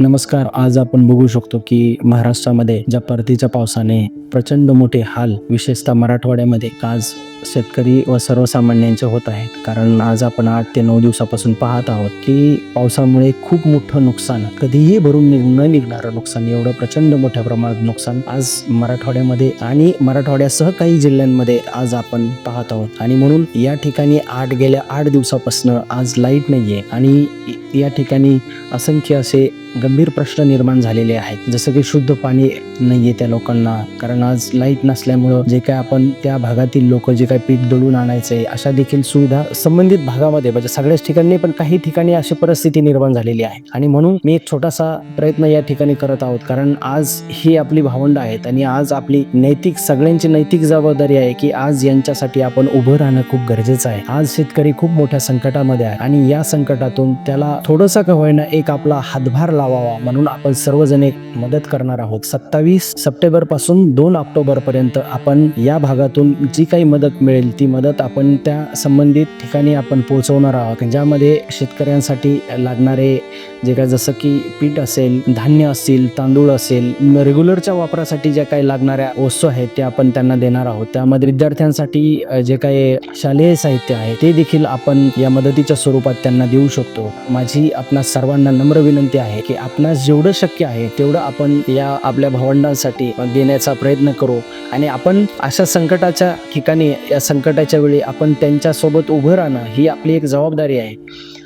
नमस्कार आज आपण बघू शकतो की महाराष्ट्रामध्ये ज्या परतीच्या पावसाने प्रचंड मोठे हाल विशेषतः मराठवाड्यामध्ये आज शेतकरी व सर्वसामान्यांचे होत आहेत. कारण आज आपण आठ ते नऊ दिवसापासून पाहत आहोत की पावसामुळे खूप मोठं नुकसान कधीही भरून न निघणारं नुकसान एवढं प्रचंड मोठ्या प्रमाणात नुकसान आज मराठवाड्यामध्ये आणि मराठवाड्यासह काही जिल्ह्यांमध्ये आज आपण पाहत आहोत. आणि म्हणून या ठिकाणी आठ गेल्या आठ दिवसापासून आज लाइट नाहीये आणि या ठिकाणी असंख्य असे गंभीर प्रश्न निर्माण झालेले आहेत. जसं की शुद्ध पाणी नाहीये त्या लोकांना. कारण आज लाइट नसल्यामुळं जे काय आपण त्या भागातील लोक जे काय पीठ दळून आणायचे अशा देखील सुविधा संबंधित भागामध्ये म्हणजे सगळ्याच ठिकाणी पण काही ठिकाणी अशी परिस्थिती निर्माण झालेली आहे. आणि म्हणून मी एक छोटासा प्रयत्न या ठिकाणी करत आहोत. कारण आज ही आपली भावंड आहेत आणि आज आपली नैतिक सगळ्यांची नैतिक जबाबदारी आहे की आज यांच्यासाठी आपण उभं राहणं खूप गरजेचं आहे. आज शेतकरी खूप मोठ्या संकटामध्ये आहे आणि या संकटातून त्याला थोडंसं का होईना एक आपला हातभार लावावा म्हणून आपण सर्वजण एक मदत करणार आहोत. सत्तावीस सप्टेंबरपासून दोन ऑक्टोबर पर्यंत आपण या भागातून जी काही मदत मिळेल ती मदत आपण त्या संबंधित ठिकाणी आपण पोहोचवणार आहोत. ज्यामध्ये शेतकऱ्यांसाठी लागणारे जे काय जसं की पीठ असेल धान्य असेल तांदूळ असेल रेग्युलरच्या वापरासाठी ज्या काही लागणाऱ्या वस्तू आहेत त्या आपण त्यांना देणार आहोत. त्यामध्ये विद्यार्थ्यांसाठी जे काही शालेय साहित्य आहे ते देखील आपण या मदतीच्या स्वरूपात त्यांना देऊ शकतो. माझी आपणा सर्वांना नम्र विनंती आहे की आपणास जेवढं शक्य आहे तेवढं आपण या आपल्या भावंडांसाठी देण्याचा प्रयत्न करू. आणि आपण अशा संकटाच्या ठिकाणी या संकटाच्या वेळी आपण त्यांच्यासोबत उभं राहणं ही आपली एक जबाबदारी आहे.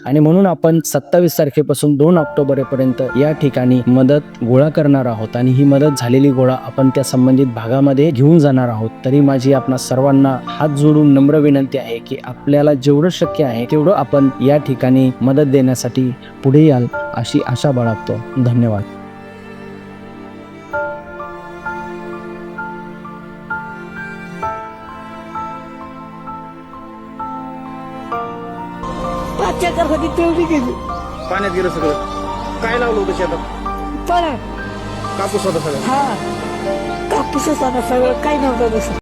आणि म्हणून आपण सत्तावीस तारखेपासून दोन ऑक्टोबरपर्यंत या ठिकाणी मदत गोळा करणार आहोत. आणि ही मदत झालेली गोळा आपण त्या संबंधित भागामध्ये घेऊन जाणार आहोत. तरी माझी आपणा सर्वांना हात जोडून नम्र विनंती आहे की आपल्याला जेवढं शक्य आहे तेवढं आपण या ठिकाणी मदत देण्यासाठी पुढे याल. अशी आशा बाळगतो. धन्यवाद. पाच एकरसाठी तेवढी गेली पाण्यात गेलं सगळं. काय लावलं होतं शेतात? पण कापूस होता सगळं. हा. कापूसच आता सगळं काही नव्हतं तसं.